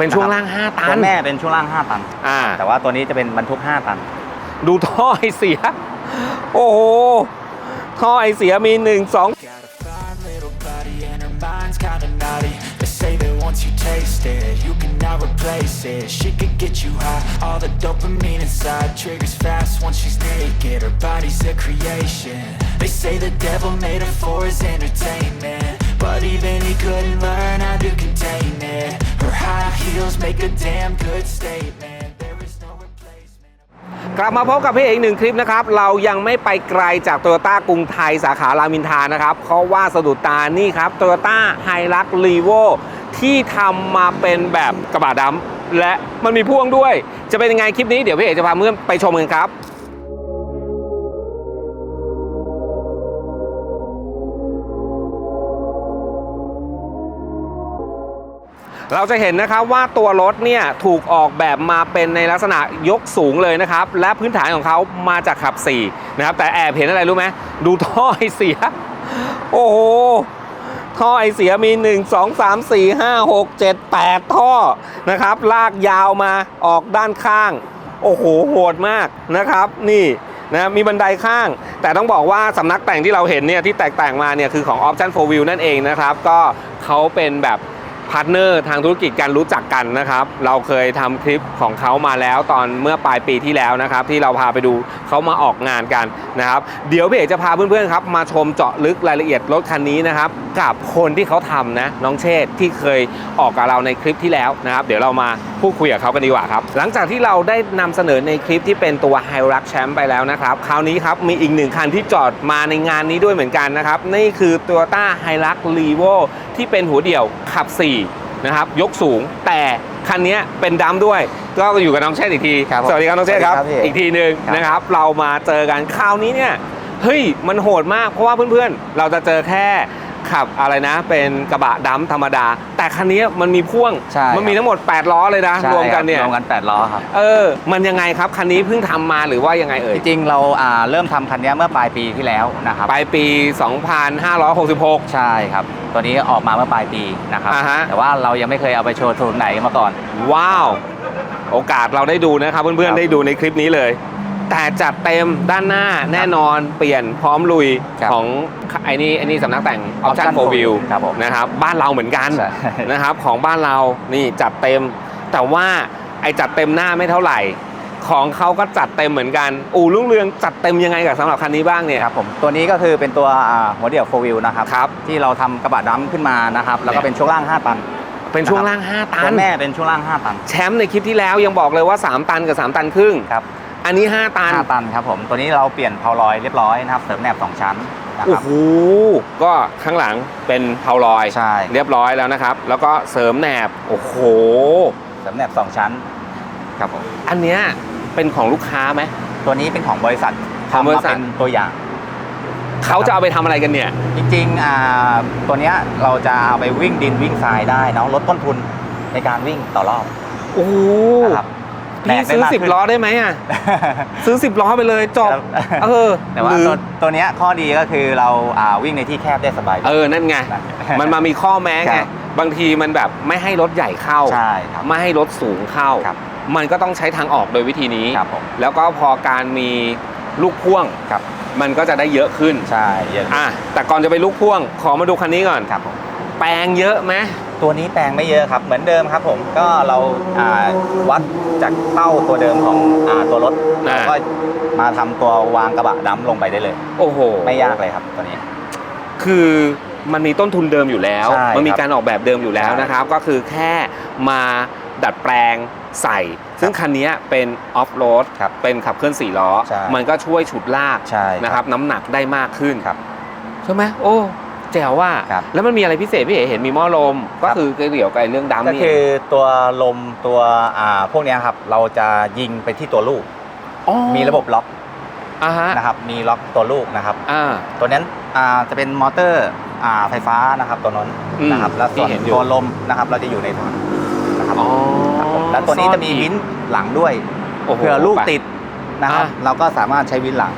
เป็นช่วงล่าง 5 ตัตัวน แม่เป็นช่วงล่าง 5 ตัน อ่า แต่ว่าตัวนี้จะเป็นบรรทุก 5 ตัน ดูท่อไอเสีย โอ้โห ท่อไอเสียมี 1 2 Got a fine little body and her mind's kinda naughty They say that once you taste it, you cannot replace it She could get you high, all the dopamine inside Triggers fast once she's naked, her body's a creation They say the devil made her for his entertainment But even he couldn't learn how to contain it Her high heels make a damn good statement There is no replacement กลับมาพบกับพี่เอกหนึ่งคลิปนะครับ เรายังไม่ไปไกลจากโตโยต้ากรุงไทยสาขารามอินทรานะครับ เพราะว่าสะดุดตานี่ครับโตโยต้าไฮรักรีโวที่ทำมาเป็นแบบกระบะดำและมันมีพ่วงด้วย จะเป็นยังไงคลิปนี้เดี๋ยวพี่เอกจะพาเพื่อนไปชมกันครับ เราจะเห็นนะครับว่าตัวรถเนี่ยถูกออกแบบมาเป็นในลักษณะยกสูงเลยนะครับ และพื้นฐานของเขามาจากขับ4นะครับ แต่แอบเห็นอะไรรู้ไหมดูท่อไอเสีย โอ้โหท่อไอเสียมี 1 2 3 4 5 6 7 8 ท่อนะครับ ลากยาวมาออกด้านข้าง โอ้โหโหดมากนะครับ นี่นะมีบันไดข้าง แต่ต้องบอกว่าสำนักแต่งที่เราเห็นเนี่ยที่แตกแต่งมาเนี่ยคือของ Option 4 Wheel นั่นเองนะครับ ก็เขาเป็นแบบ พาร์ทเนอร์ทางธุรกิจการรู้จักกันนะครับ เราเคยทำคลิปของเขามาแล้วตอนเมื่อปลายปีที่แล้วนะครับ ที่เราพาไปดูเขามาออกงานกันนะครับ เดี๋ยวพี่เอกจะพาเพื่อนๆครับมาชมเจาะลึกรายละเอียดรถคันนี้นะครับ กับคนที่เขาทำนะน้องเชษฐ์ที่เคยออกกับเราในคลิปที่แล้วนะครับ เดี๋ยวเรามาพูดคุยกับเขากันดีกว่าครับ หลังจากที่เราได้นำเสนอในคลิปที่เป็นตัว h i r u x Champ ไปแล้วนะครับ คราวนี้ครับมีอีกหนึ่งคันที่จอดมาในงานนี้ด้วยเหมือนกันนะครับ นี่คือ Toyota h i l u x r e v o ที่เป็นหัวเดี่ยวขับ 4 นะครับ ยกสูงแต่คันนี้เป็นดัมด้วย ก็อยู่กับน้องเชษฐ์อีกทีครับผมสวัสดีครับน้องเชษฐ์ครับสวัสดีครับพี่อีกทีหนึ่งครับนะครับ เรามาเจอกันคราวนี้เนี่ยเฮ้ยมันโหดมากเพราะว่าเพื่อนๆ เราจะเจอแค่ ขับอะไรนะ เป็นกระบะดัมธรรมดา แต่คันนี้มันมีพ่วง ใช่มันมีทั้งหมด 8 ล้อเลยนะ ใช่รวมกันเนี่ย รวมกัน 8 ล้อครับ เออ มันยังไงครับ คันนี้เพิ่งทำมาหรือว่ายังไงเอ่ยจริงๆเราอ่าเริ่มทำคันนี้เมื่อปลายปีที่แล้วนะครับ ปลายปี 2566 ใช่ครับ ตัวนี้ออกมาเมื่อปลายปีนะครับ อ่าฮะ แต่ว่าเรายังไม่เคยเอาไปโชว์ศูนย์ไหนมาก่อน ว้าว โอกาสเราได้ดูนะครับ เพื่อนครับ ๆได้ดูในคลิปนี้เลย แต่จัดเต็มด้านหน้าแน่นอนเปลี่ยนพร้อมลุยครับของไอ้นี่ไอ้นี่สำนักแต่ง Option Option 4 Wheel ครับผมนะครับบ้านเราเหมือนกันใช่ นะครับของบ้านเรานี่จัดเต็ม แต่ว่าไอ้จัดเต็มหน้าไม่เท่าไหร่ ของเขาก็จัดเต็มเหมือนกัน อู่รุ่งเรืองจัดเต็มยังไงกับสำหรับคันนี้บ้างเนี่ยครับผมตัวนี้ก็คือเป็นตัวอ่าหัวเดี่ยวโฟวิลนะครับ ครับ ที่เราทำกระบะดำขึ้นมานะครับแล้วก็เป็นช่วงล่าง 5 ตัน เป็นช่วงล่าง 5 ตัตัวนแม่เป็นช่วงล่าง 5 ตัน แชมป์ในคลิปที่แล้วยังบอกเลยว่า 3 ตันกับ 3 ตันครึ่ง ครับ อันนี้ 5 ตัน 5 ตันครับผม ตัวนี้เราเปลี่ยนเพาลอยเรียบร้อยนะครับ เสริมแหนบสองชั้นนะคโอ้รับ โห ก็ข้างหลังเป็นเพาลอย ใช่ เรียบร้อยแล้วนะครับ แล้วก็เสริมแหนบ โอ้โห เสริมแหนบสองชั้น ครับผม อันเนี้ยเป็นของลูกค้าไหม ตัวนี้เป็นของบริษัทของบริทำมาษัท เป็นตัวอย่าง เขาจะเอาไปทำอะไรกันเนี่ย จริงๆอ่าตัวเนี้ยเราจะเอาไปวิ่งดินวิ่งทรายได้เนาะลดต้นทุนในการวิ่งต่อรอบโอ้โหนะครับ พี่ซื้อแบกได้มากสิบขึ้น ล้อได้ไหมอะ ซื้อสิบล้อไปเลยจบครับ เออแต่ว่าหรือตัวตัวเนี้ยข้อดีก็คือเราอ่าวิ่งในที่แคบได้สบายเออนั่นไงนะมันมามีข้อแม้คไงรับบางทีมันแบบไม่ให้รถใหญ่เข้า ใช่ครับ ไม่ให้รถสูงเข้า ครับ มันก็ต้องใช้ทางออกโดยวิธีนี้ ครับผม แล้วก็พอการมีลูกพ่วง ครับ มันก็จะได้เยอะขึ้น ใช่เยอะอะแต่ก่อนจะไปลูกพ่วง ขอมาดูคันนี้ก่อน ครับผม แปลงเยอะไหม ตัวนี้แปลงไม่เยอะครับ เหมือนเดิมครับผมก็เราอ่าวัดจากเป้าตัวเดิมของอ่าตัวรถอ่า แล้วก็มาทำตัววางกระบะดำลงไปได้เลย โอ้โหไม่ยากเลยครับตัวนี้ คือมันมีต้นทุนเดิมอยู่แล้ว ใช่มันมีครับการออกแบบเดิมอยู่แล้วใช่นะครับ ก็คือแค่มาดัดแปลงใส่ ซึ่งคันนี้เป็นออฟโรดครับเป็นขับเคลื่อนสี่ล้อ ใช่ มันก็ช่วยฉุดลากใช่ นะครับ น้ำหนักได้มากขึ้นครับ ใช่ไหมโอ้ แจ๋วว่า ครับ แล้วมันมีอะไรพิเศษพี่เอ๋เห็นมีหม้อลม ก็ครับคือเกี่ยวกับไอ้เรื่องดำก็นี่คือตัวลมตัวอ่าพวกเนี้ยครับ เราจะยิงไปที่ตัวลูก อ๋อมีระบบล็อกอ่าฮะนะครับ มีล็อกตัวลูกนะครับ อ่า ตัวนั้นอ่าจะเป็นมอเตอร์อ่าไฟฟ้านะครับตัวนั้นอืมนะครับ แล้วส่วนที่เห็นอยู่ ตัวลมนะครับเราจะอยู่ในถังนะครับอ๋อครับผมแล้วตัวนี้จะมีวินหลังด้วยโอ้โห เผื่อลูกไปติดนะครับ อ่าเราก็สามารถใช้วินหลัง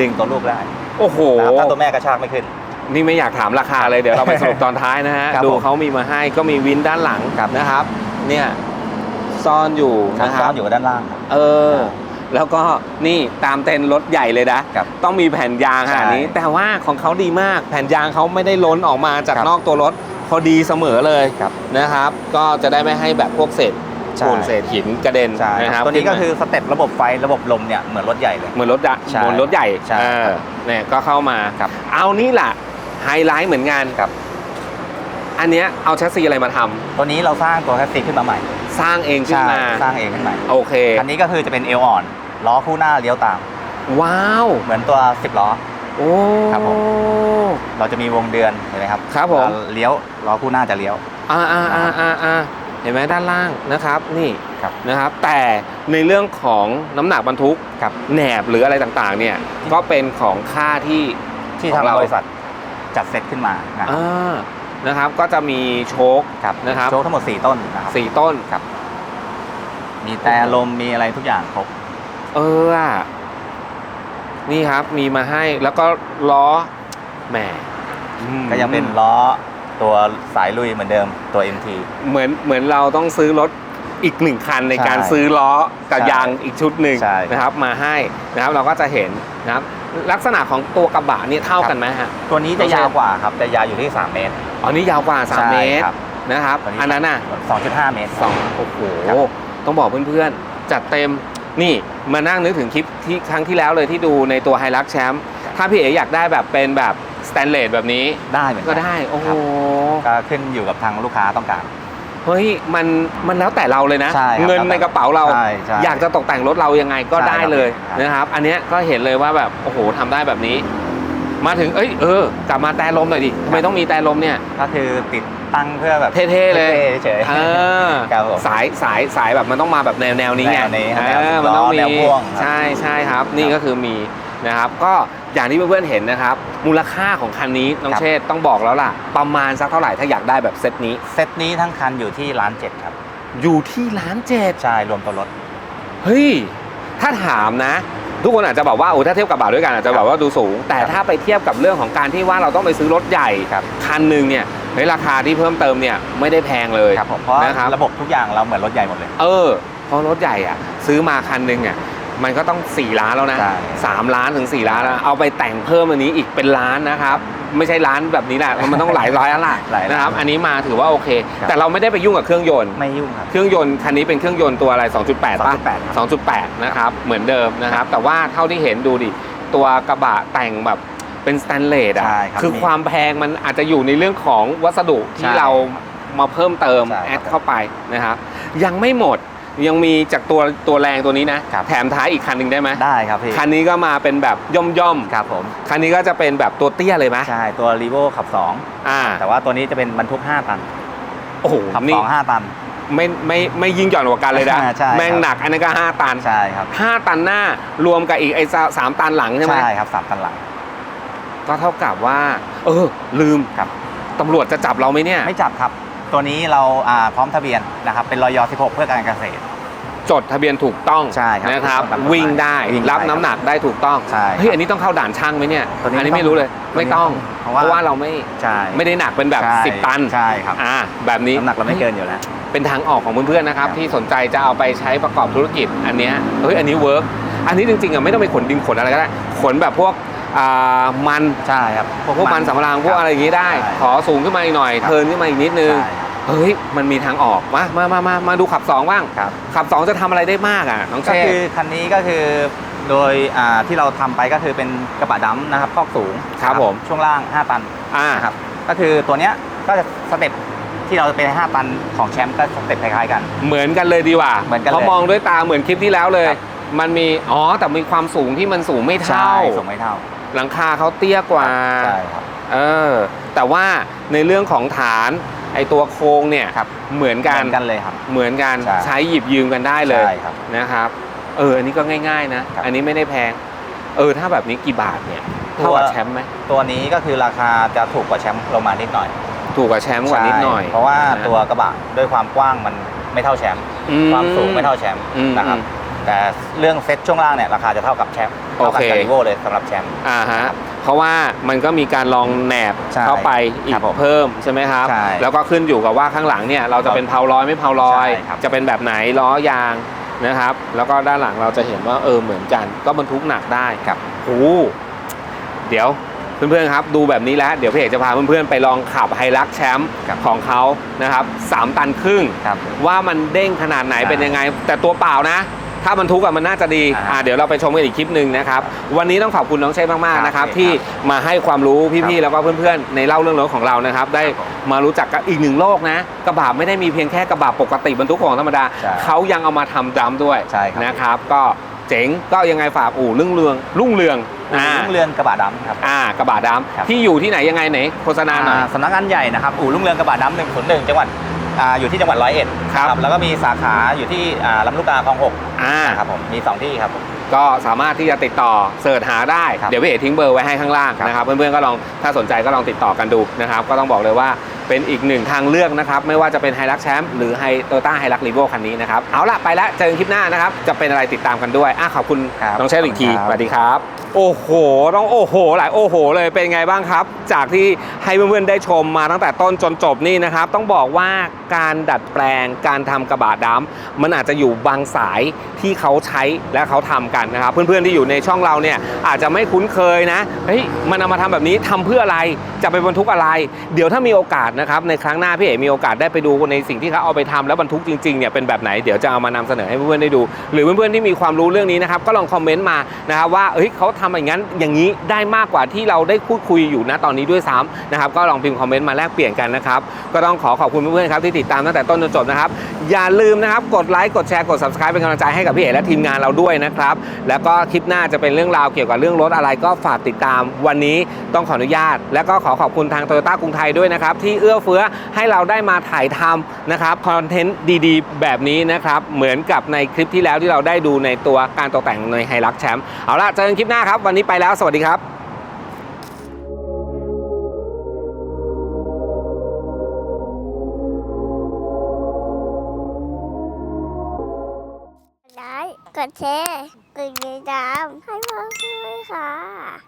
ดึงตัวลูกได้โอ้โห นะครับถ้าตัวแม่กระชากไม่ขึ้น นี่ไม่อยากถามราคาเลยเดี๋ยวเราไปสรุปตอนท้ายนะฮะ ครับดูผมเขามีมาให้ก็มีวินด้านหลังครับ นะครับ เนี่ยซ่อนอยู่ครับนะคซ้รัอบนอยู่ด้านล่างครับ เออ แล้วก็นี่ตามเต็นท์รถใหญ่เลยนะครับ ต้องมีแผ่นยางขนาดนี้ ใช่แต่ว่าของเขาดีมากแผ่นยางเขาไม่ได้ล้นออกมาจากครับนอกตัวรถพอดีเสมอเลยครับ นะครับ ก็จะได้ไม่ให้แบบพวกเศษใช่ปูนเศษหินกระเด็นใช่นะครับตัวนี้ก็ขึ้มาคือสเต็ประบบไฟระบบลมเนี่ยเหมือนรถใหญ่เลย เหมือนรถใหญ่ใช่เหมือนรถใหญ่ใช่เออเนี่ยก็เข้ามา ครับ เอานี่แหละ ไฮไลท์เหมือนกันครับ อันเนี้ยเอาแชสซีอะไรมาทำตัวนี้เราสร้างตัวแคสซีขึ้นมาใหม่สร้างเองขึ้นใช่มาสร้างเองขึ้นมาโอเค คันนี้ก็คือจะเป็นเอวอ่อนล้อคู่หน้าเลี้ยวตาม ว้าว เหมือนตัว 10 ล้อ โอ้ ครับผม เราจะมีวงเดือนเห็นไหมครับครับผมเราเลี้ยวล้อคู่หน้าจะเลี้ยว อ่าอ่าอ่าอ่าอ่าเห็นไหมด้านล่างนะครับ นี่ครับนะครับ แต่ในเรื่องของน้ำหนักบรรทุกครับ แหนบหรืออะไรต่างๆ เนี่ย ก็เป็นของค่าที่ ที่ของทางเรา บริษัท จัดเซตขึ้นมานะครับอ่านะครับ ก็จะมีโชค ครับนะครับ โชว์ทั้งหมด 4 ต้นนะครับสี่ต้นครับมีแต่ลมมีอะไรทุกอย่างครบเอออะนี่ครับมีมาให้แล้วก็ล้อแหมอืมก็ยังเป็นล้อตัวสายลุยเหมือนเดิมตัว MT เหมือนเหมือนเราต้องซื้อรถอีกหนึ่งคันในใช่การซื้อล้อกับใช่ยางอีกชุดหนึ่งใช่ นะครับ มาให้นะครับเราก็จะเห็นนะครับ ลักษณะของตัวกระบะนี่เท่ากันไหมฮะ ตัวนี้จะยาวกว่าครับจะยาวอยู่ที่ 3 เมตรอ๋อนี่ยาวกว่าใช่3เมตรครับนะครับตัวนี้อันนั้นน่ะ2.5 เมตรสองโอ้โหครับต้องบอกเพื่อนๆ จัดเต็มนี่มานั่งนึกถึงคลิปที่ครั้งที่แล้วเลยที่ดูในตัวไฮรักแชมป์ถ้าพี่เอ๋อยากได้แบบเป็นแบบสแตนเลสแบบนี้ได้เหมือนนก็ได้ โอ้โหครับก็ขึ้นอยู่กับทางลูกค้าต้องการ เฮ้ยมันมันแล้วแต่เราเลยนะ ใช่ครับเงินในกระเป๋าเรา ใช่ใช่อยากจะตกแต่งรถเรายังไงก็ใช่ได้เลยครับ นะครับ อันเนี้ยก็เห็นเลยว่าแบบโอ้โหทำได้แบบนี้ มาถึงเอ้ยเออกลับมาแต่ลมหน่อยดิทำไมต้องมีแต่ลมเนี่ย ก็คือติดตั้งเพื่อแบบเท่ๆเลยเฉยเออครับผมสายสายสายแบบมันต้องมาแบบแนวแนวนี้ไงแนวนี้ครับเออแนวมันต้องมีแนวพ่วงครับ ใช่ใช่ครับ นี่ก็คือมี นะครับก็อย่างที่เพื่อนๆเห็นนะครับมูลค่าของคันนี้น้องครับ เชษฐ์ต้องบอกแล้วล่ะ ประมาณสักเท่าไหร่ถ้าอยากได้แบบเซตนี้เซตนี้ทั้งคันอยู่ที่ล้านเจ็ดครับ อยู่ที่ล้านเจ็ด ใช่ รวมตัวรถ เฮ้ย ถ้าถามนะ ทุกคนอาจจะบอกว่าโอ้ถ้าเทียบกับบาทด้วยกันอาจจะแบบว่าดูสูง แต่ครับถ้าไปเทียบกับเรื่องของการที่ว่าเราต้องไปซื้อรถใหญ่ครับ คันหนึ่งเนี่ยเฮ้ยราคาที่เพิ่มเติมเนี่ยไม่ได้แพงเลย ครับผมเพราะนะครับ ระบบทุกอย่างเราเหมือนรถใหญ่หมดเลย เออเพราะรถใหญ่อะซื้อมาคันหนึ่งอะ มันก็ต้อง 4 ล้านแล้วนะ ใช่สามล้านถึง 4 ล้านแล้วเอาไปแต่งเพิ่มอันนี้อีกเป็นล้านนะครับ ไม่ใช่ล้านแบบนี้แหละมันต้องหลายร้อยแล้วล่ะหลายล้านนะครับ อันนี้มาถือว่าโอเค ครับ แต่เราไม่ได้ไปยุ่งกับเครื่องยนต์ ไม่ยุ่งครับ เครื่องยนต์คันนี้เป็นเครื่องยนต์ตัวอะไร 2.8ป่ะ 2.8ครับ2.8 นะครับ เหมือนเดิมนะครับ แต่ว่าเท่าที่เห็นดูดิ ตัวกระบะแต่งแบบเป็นสแตนเลสอะใช่ครับคือมีความแพงมันอาจจะอยู่ในเรื่องของวัสดุที่ใช่เรามาเพิ่มเติมใช่ครับ แอดเข้าไปนะครับ ยังไม่หมด ยังมีจากตัวตัวแรงตัวนี้นะ ครับ แถมท้ายอีกคันหนึ่งได้ไหมได้ครับพี่คันนี้ก็มาเป็นแบบย่อมย่อมๆครับผมคันนี้ก็จะเป็นแบบตัวเตี้ยเลยไหมใช่ตัวรีโวขับ อ่า2 แต่ว่าตัวนี้จะเป็นบรรทุก 5 ตันโอ้โหขับนี่2 5 ตัน ไม่ไม่ไม่ยิ่งหย่อนกว่ากันเลยนะอ่าใช่แม่งครับ หนักอันนั้นก็5ตันใช่ครับ5ตันหน้ารวมกับอีกไอ้สาสามตันหลังใช่ไหมใช่ครับสามตันหลัง ก็เท่ากับว่า เออ ลืมครับ ตำรวจจะจับเราไหมเนี่ย ไม่จับครับ ตัวนี้เราอ่าพร้อมทะเบียนนะครับเป็นรอย16 เพื่อการเกษตร จดทะเบียนถูกต้องใช่ครับนะครับถูกต้องวิ่งได้วิ่งได้รับน้ำหนักได้ถูกต้องใช่เฮ้ยครับอันนี้ต้องเข้าด่านช่างไหมเนี่ยตัวนี้อันนี้ไม่ไม่รู้เลยต้องไม่ต้อง เพราะเพว่าราะว่าเราไม่ใช่ไม่ได้หนักเป็นแบบ ใช่10 ตันใช่ครับอ่าแบบนี้ น้ำหนักเราไม่เกินอยู่แล้ว เป็นทางออกของเพื่อนๆนะครับ ครับ ที่สนใจจะเอาไปใช้ประกอบธุรกิจอันเนี้ยเฮ้ยอันนี้เวิร์กอันนี้จริงๆอะไม่ต้องไปขนดินขนอะไรก็ได้ขนแบบพวกอ่ามันใช่ครับ พวกมันสำปะหลังพวกอะไรอย่างนี้ได้ ใช่ขอสูงขึ้นมาอีกหน่อย ครับเทิร์นขึ้นมาอีกนิดนึง ใช่ครับ เฮ้ยมันมีทางออกมามามามามาดูขับ2บ้างครับ ขับ 2 จะทำอะไรได้มากอะน้องเชก็ษคือคันนี้ก็คือโดยอ่าที่เราทำไปก็คือเป็นกระบะดำนะครับคอกสูงครับนะผมช่วงล่าง 5 ตันอ่านะครับก็คือตัวเนี้ยก็จะสเต็ปที่เราเป็น5ตันของแชมป์ก็สเต็ปคล้ายๆกัน เหมือนกันเลยดีกว่าเหมือนกันเลยเพราะมองด้วยตาเหมือนคลิปที่แล้วเลย ครับ มันมีอ๋อแต่มีความสูงที่มันสูงไม่เท่าสูงไม่เท่าหลังคาเขาเตี้ยกว่า ใช่ครับ เออแต่ว่าในเรื่องของฐาน ไอตัวโครงเนี่ยครับเหมือนกันเหมือนกันเลยครับ เหมือนกันใช่ใช้หยิบยืมกันได้เลยใช่ครับนะครับ เอออันนี้ก็ง่ายๆนะ ครับอันนี้ไม่ได้แพง เออถ้าแบบนี้กี่บาทเนี่ยตัว เท่ากับแชมป์ไหมตัวนี้ก็คือราคาจะถูกกว่าแชมป์ลงมานิดหน่อยถูกกว่าแชมป์กว่านิดหน่อยใช่เพราะว่านะตัวกระบะด้วยความกว้างมันไม่เท่าแชมป์อื ความสูงไม่เท่าแชมป์อืมนะครับแต่เรื่องเซ็ตช่วงล่างเนี่ยราคาจะเท่ากับแชมป์เท่ากับโอเค กาลิโวเลยสำหรับแชมป์ อ่าฮะ เพราะว่ามันก็มีการลองแหนบใช่เข้าไปอีครักบผมเพิ่มใช่ไหมครับ ใช่แล้วก็ขึ้นอยู่กับว่าข้างหลังเนี่ยเราจะเป็นเพาลอยไม่เพาลอย ใช่ครับจะเป็นแบบไหนล้อยางนะครับ แล้วก็ด้านหลังเราจะเห็นว่าเออเหมือนกัน ก็บรรทุกหนักได้ครับ โอ้โหเดี๋ยวเพื่อนๆครับ ดูแบบนี้แล้วเดี๋ยวพี่เอกจะพาเพื่อนๆไปลองขับไฮรักแชมป์ครับของเขานะครับสามตันครึ่ง ครับ ว่ามันเด้งขนาดไหนใช่ เป็นยังไง แต่ตัวเปล่านะ ถ้าบรรทุกอะมันน่าจะดีอ่าอ่าเดี๋ยวเราไปชมกันอีกคลิปหนึ่งนะครับวันนี้ต้องขอบคุณน้องเชฟมากๆนะครับครับที่มาให้ความรู้ครัพี่บๆแล้วก็เพื่อนๆ ในเล่าเรื่องรถของเรานะครับได้ครับผมมารู้จักกับอีกหนึ่งโลกนะ กระบะไม่ได้มีเพียงแค่กระบะปกติบรรทุกของธรรมดาใช่เขายังเอามาทำดัมด้วยใช่ครับ นะครับก็เจ๋งก็ยังไงฝากอู่รุ่งเรืองรุ่งเรืองอ่ารุ่งเรืองกระบะดำครับ อ่ากระบะดัมครับ ที่อยู่ที่ไหนยังไงไหนโฆษณาหน่อย อ่าสำนักงานใหญ่นะครับ อู่รุ่งเรืองกระบะดำหนึ่งศูนย์หนึ่งจังหวัด อ่าอยู่ที่จังหวัดร้อยเอ็ดครับแล้วก็มีสาขาอยู่ที่อ่าลำลูกกาคลองหกอ่านะครับผมมีสองที่ครับผม ก็สามารถที่จะติดต่อเสิร์ชหาได้ ครับเดี๋ยวพี่เอกทิ้งเบอร์ไว้ให้ข้างล่างครับ นะครับ เพื่อนๆก็ลองถ้าสนใจก็ลองติดต่อกันดูนะครับ ก็ต้องบอกเลยว่า เป็นอีกหนึ่งทางเลือกนะครับ ไม่ว่าจะเป็นไฮรักแชมป์หรือไฮโตต้าไฮรักรีโวคันนี้นะครับ เอาล่ะ ไปแล้ว เจอกันคลิปหน้านะครับ จะเป็นอะไรติดตามกันด้วยอะขอบคุณครับน้องเชฟอีกทีขอบคุณครับ สวัสดีครับ โอ้โหต้องโอ้โห หลายโอ้โห เลยเป็นไงบ้างครับ จากที่ให้เพื่อนๆได้ชมมาตั้งแต่ต้นจนจบนี่นะครับ ต้องบอกว่าการดัดแปลงการทำกระบะดำมันอาจจะอยู่บางสายที่เขาใช้และเขาทำกันนะครับ เพื่อนๆที่อยู่ในช่องเราเนี่ยอาจจะไม่คุ้นเคยนะเฮ้ยมันเอามาทำแบบนี้ทำเพื่ออะไรจะไปบรรทุกอะไร เดี๋ยวถ้ามีโอกาสนะครับในครั้งหน้าพี่เอ๋มีโอกาสได้ไปดูในสิ่งที่เขาเอาไปทำแล้วบรรทุกจริงๆเนี่ยเป็นแบบไหนเดี๋ยวจะเอามานำเสนอให้เพื่อนๆได้ดู หรือเพื่อนๆที่มีความรู้เรื่องนี้นะครับก็ลองคอมเมนต์มานะครับว่าเฮ้ยเขาทำอย่างนั้นอย่างนี้ได้มากกว่าที่เราได้พูดคุยอยู่นะตอนนี้ด้วยซ้ำนะครับก็ลองพิมพ์คอมเมนต์มาแลกเปลี่ยนกันนะครับก็ต้องขอขอบคุณเพื่อนๆครับที่ติดตามตั้งแต่ต้นจนจบนะครับอย่าลืมนะครับกดไลค์กดแชร์กด subscribe เป็นกำลังใจให้กับพี่เอ๋และทีมงานเราด้วยนะครับแล้วก็คลิปหน้าจะเป็นเรื่องราวเกี่ยวกับเรื่องรถอะไรก็ฝากติดตามวันนี้ต้องขออนุญาต และก็ขอขอบคุณทางโตโยต้ากรุงไทยด้วยนะครับที่อื้อเฟื้อให้เราได้มาถ่ายทำนะครับคอนเทนต์ดีๆ แบบนี้นะครับ เหมือนกับในคลิปที่แล้วที่เราได้ดูในตัวการตกแต่งในไฮรักแชมป์เอาล่ะเจอกันคลิปหน้าครับ วันนี้ไปแล้ว สวัสดีครับไลค์กดแชร์กดติดตามให้พ่อด้วยค่ะ